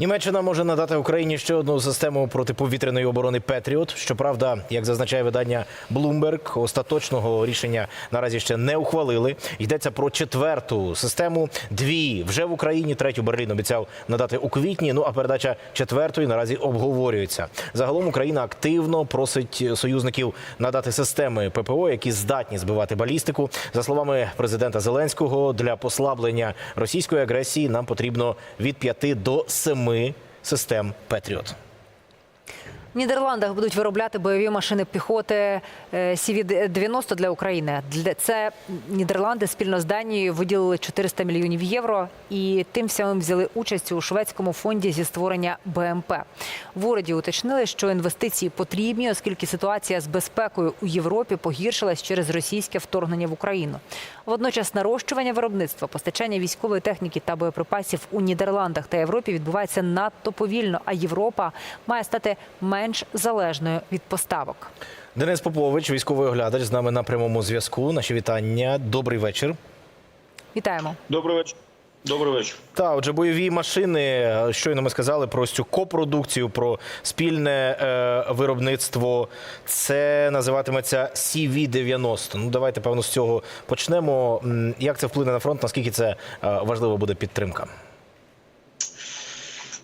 Німеччина може надати Україні ще одну систему протиповітряної оборони Петріот. Щоправда, як зазначає видання Bloomberg, остаточного рішення наразі ще не ухвалили. Йдеться про четверту систему. Дві вже в Україні. Третю Берлін обіцяв надати у квітні. Ну а передача четвертої наразі обговорюється. Загалом Україна активно просить союзників надати системи ППО, які здатні збивати балістику. За словами президента Зеленського, для послаблення російської агресії нам потрібно від 5 до 7 систем Петріот. В Нідерландах будуть виробляти бойові машини піхоти е, CV-90 для України. Це Нідерланди спільно з Данією виділили 400 мільйонів євро і тим самим взяли участь у шведському фонді зі створення БМП. В уряді уточнили, що інвестиції потрібні, оскільки ситуація з безпекою у Європі погіршилась через російське вторгнення в Україну. Водночас нарощування виробництва, постачання військової техніки та боєприпасів у Нідерландах та Європі відбувається надто повільно, а Європа має стати менш залежною від поставок. Денис Попович, військовий оглядач, з нами на прямому зв'язку. Наші вітання. Добрий вечір. Вітаємо. Добрий вечір. Добрий вечір. Та отже, бойові машини. Щойно ми сказали про цю копродукцію, про спільне е, виробництво. Це називатиметься CV-90. Ну давайте певно з цього почнемо. Як це вплине на фронт? Наскільки це е, важлива буде підтримка?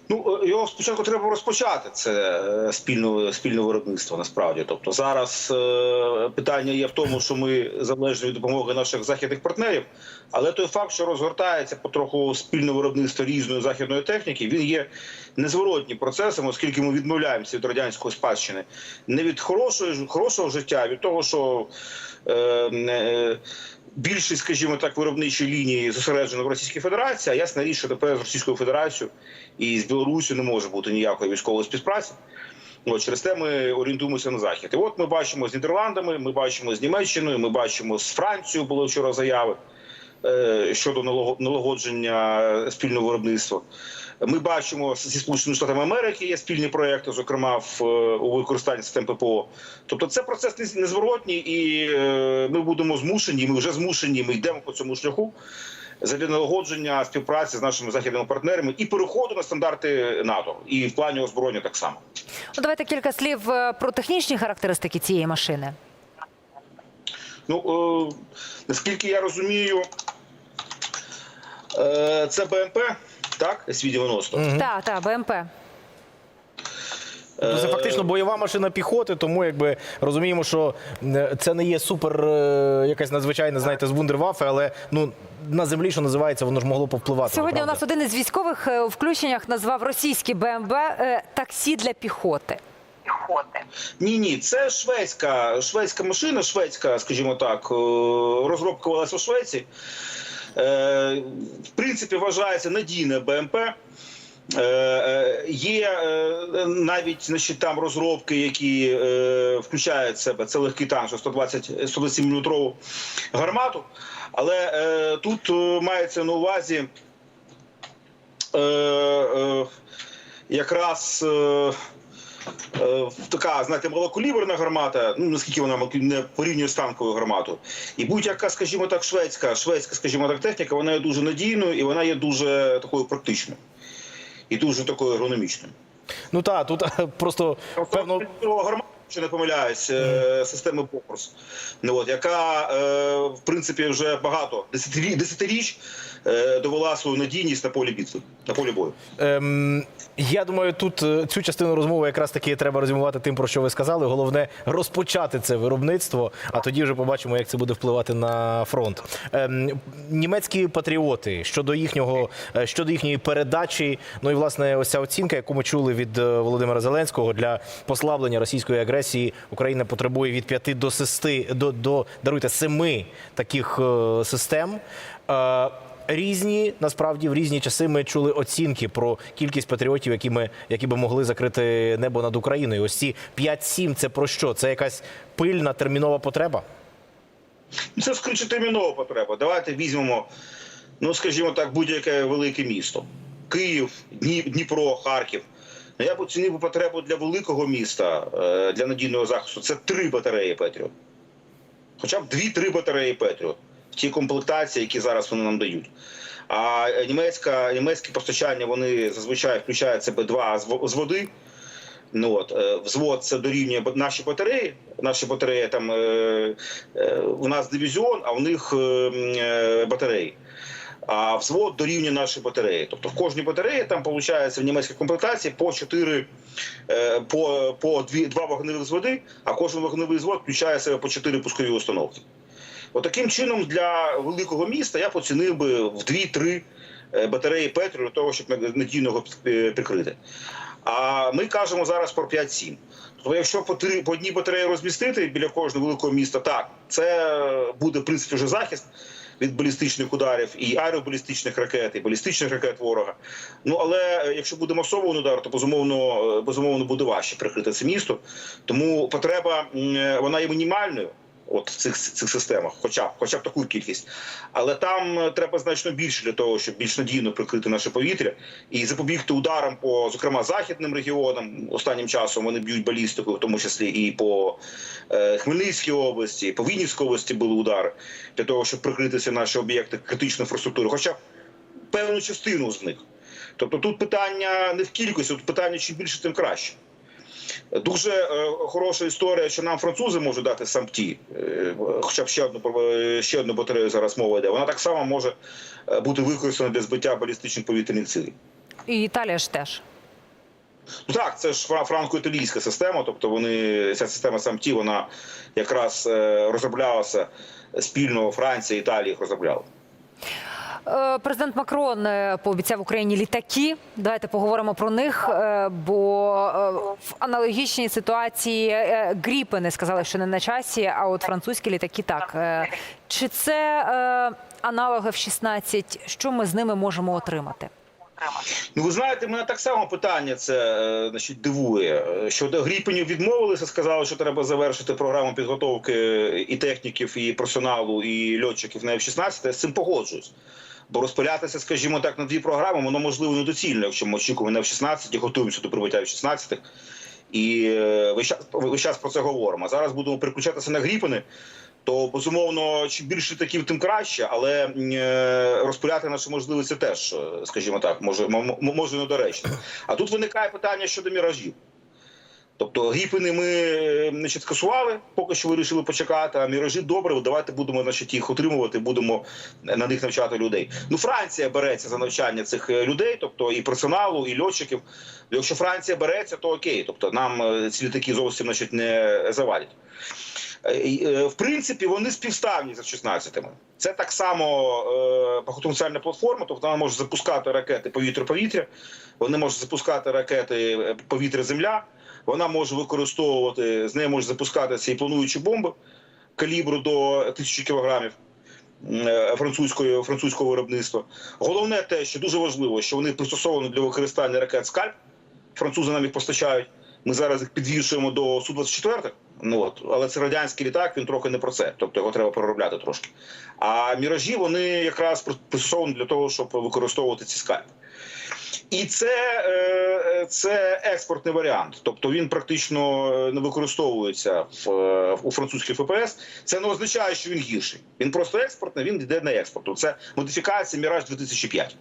Ну е, його спочатку треба розпочати. Це е, спільне спільне виробництво. Насправді, тобто зараз е, питання є в тому, що ми залежні від допомоги наших західних партнерів, але той факт, що розгортається потроху спільне виробництво різної західної техніки, він є незворотнім процесом, оскільки ми відмовляємося від радянської спадщини, не від хорошої хорошого життя, а від того, що е, е, більшість, скажімо так, виробничої лінії зосереджено в Російській Федерації. А ясна річ, що тепер з Російською Федерацією і з Білорусі не може бути ніякої військової співпраці. От, через те ми орієнтуємося на захід. І от ми бачимо з Нідерландами, ми бачимо з Німеччиною, ми бачимо з Францією. Були вчора заяви е, щодо налаго- налагодження спільного виробництва. Ми бачимо зі Сполученими Штатами Америки є спільні проекти, зокрема в е, у використанні систем ППО. Тобто, це процес нез- незворотній, і е, ми будемо змушені. Ми вже змушені. Ми йдемо по цьому шляху задля налагодження співпраці з нашими західними партнерами і переходу на стандарти НАТО, і в плані озброєння так само. Ну, давайте кілька слів е, про технічні характеристики цієї машини. Ну е, наскільки я розумію, е, це БМП, так, С-90. Так, так, БМП. Ну, Це фактично бойова машина піхоти, тому якби розуміємо, що е, це не є супер е, якась надзвичайна, знаєте, з вундерваффе, але ну на землі, що називається, воно ж могло повпливати. Сьогодні у нас один із військових е, у включеннях назвав російський БМВ е, таксі для піхоти. Ні, ні, це шведська шведська машина, шведська, скажімо так, е, розробка велась у Швеції. Е, В принципі, вважається надійне БМП. Е, Є навіть значить, там розробки, які включають в себе це легкий танк, що 120 127 мм гармату. Але тут мається на увазі якраз. Е, така, знаєте, малокаліберна гармата, ну наскільки вона не порівнює з танковою гарматою. І будь-яка, скажімо так, шведська, шведська, скажімо так, техніка, вона є дуже надійною і вона є дуже такою практичною. І дуже такою ергономічною. Ну так, тут е, просто певно. Певно... гармата, що не помиляюсь, е, системи Бокрус, ну, яка, е, в принципі, вже багато десятиріч, десятиріч довела свою надійність на полі битви, на полі бою. Ем, я думаю, тут е, цю частину розмови якраз таки треба резюмувати тим, про що ви сказали. Головне розпочати це виробництво, а тоді вже побачимо, як це буде впливати на фронт. Ем, німецькі патріоти щодо їхнього е, щодо їхньої передачі. Ну і власне, ось ця оцінка, яку ми чули від е, Володимира Зеленського для послаблення російської агресії. Україна потребує від 5 до 6, до, до даруйте 7 таких е, систем. Різні насправді в різні часи ми чули оцінки про кількість патріотів, які ми які би могли закрити небо над Україною. Ось ці 5-7 – це про що? Це якась пильна термінова потреба? Це скоріше термінова потреба. Давайте візьмемо, ну скажімо так, будь-яке велике місто: Київ, Дніпро, Харків. Ну, Я б оцінив потребу для великого міста е, для надійного захисту. Це три батареї Петріот. Хоча б дві-три батареї Петріот в тій комплектації, які зараз вони нам дають. А німецька, німецькі постачання вони зазвичай включають себе два з води. Ну от е, взвод це дорівнює наші батареї. Наші батареї там е, е, у нас дивізіон, а у них батареї. А взвод дорівнює наші батареї. Тобто в кожній батареї там виходить в німецькій комплектації по 4, е, по, по 2, два вогневих взводи, а кожен вогневий взвод включає себе по 4 пускові установки. Отаким чином для великого міста я поцінив би в 2-3 е, батареї Петру для того, щоб надійно його е, прикрити. А ми кажемо зараз про 5-7. Тобто, якщо по, три, по одній батареї розмістити біля кожного великого міста, так, це буде в принципі вже захист від балістичних ударів і аеробалістичних ракет, і балістичних ракет ворога. Ну але е, якщо буде масовий удар, то безумовно, безумовно буде важче прикрити це місто. Тому потреба вона є мінімальною. От в цих цих системах, хоча б хоча б таку кількість, але там е, треба значно більше для того, щоб більш надійно прикрити наше повітря і запобігти ударам по зокрема західним регіонам. Останнім часом вони б'ють балістику, в тому числі і по е, Хмельницькій області, по Вінницькій області були удари для того, щоб прикритися наші об'єкти критичної інфраструктури, хоча б певну частину з них. Тобто тут питання не в кількості, тут питання чим більше, тим краще. Дуже е, хороша історія, що нам французи можуть дати самті, е, хоча б ще одну е, ще одну батарею зараз мова йде. Вона так само може е, бути використана для збиття балістичних повітряних цілей. І Італія ж теж. Ну так, це ж фра- франко-італійська система. Тобто вони ця система самті, вона якраз е, розроблялася спільно Франція, Італія їх розробляли. Е, Президент Макрон е, пообіцяв Україні літаки. Давайте поговоримо про них. е, Бо в аналогічній ситуації гріпени сказали, що не на часі, а от французькі літаки так. Чи це е, аналог F-16? Що ми з ними можемо отримати? Ну, ви знаєте, мене так само питання це значить, дивує. Щодо Гріпенів відмовилися, сказали, що треба завершити програму підготовки і техніків, і персоналу, і льотчиків на F-16. Я з цим погоджуюсь. Бо розпилятися, скажімо так, на дві програми, воно можливо недоцільно, якщо ми очікуємо на F-16 і готуємося до прибуття F-16. І е, весь весь час про це говоримо. А зараз будемо переключатися на Гріпени, то безумовно, чим більше літаків, тим краще, але е, розпиляти наші можливості теж, е, скажімо так, може, може недоречно. А тут виникає питання щодо міражів. Тобто гіпини ми е, значить, скасували, поки що вирішили почекати, а міражі добре, давайте будемо значить, їх отримувати, будемо на них навчати людей. Ну, Франція береться за навчання цих е, людей, тобто і персоналу, і льотчиків. Якщо Франція береться, то окей. Тобто нам е, ці літаки зовсім значить, не завадять. В принципі, вони співставні з 16-ми. Це так само е, платформа, тобто вона може запускати ракети повітря-повітря, вони можуть запускати ракети повітря-земля, вона може використовувати, з нею може запускатися і плануючі бомби калібру до 1000 кілограмів е, французької, французького виробництва. Головне те, що дуже важливо, що вони пристосовані для використання ракет «Скальп». Французи нам їх постачають. Ми зараз їх підвішуємо до Су-24. Ну от, але це радянський літак, він трохи не про це. Тобто його треба переробляти трошки. А міражі вони якраз пристосовані для того, щоб використовувати ці скальпи. І це, е, це експортний варіант, тобто він практично е, не використовується в, е, у французьких ФПС. Це не означає, що він гірший. Він просто експортний, він йде на експорт. Це модифікація Міраж 2005.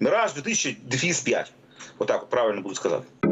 Міраж 2005. Отак правильно буду сказати.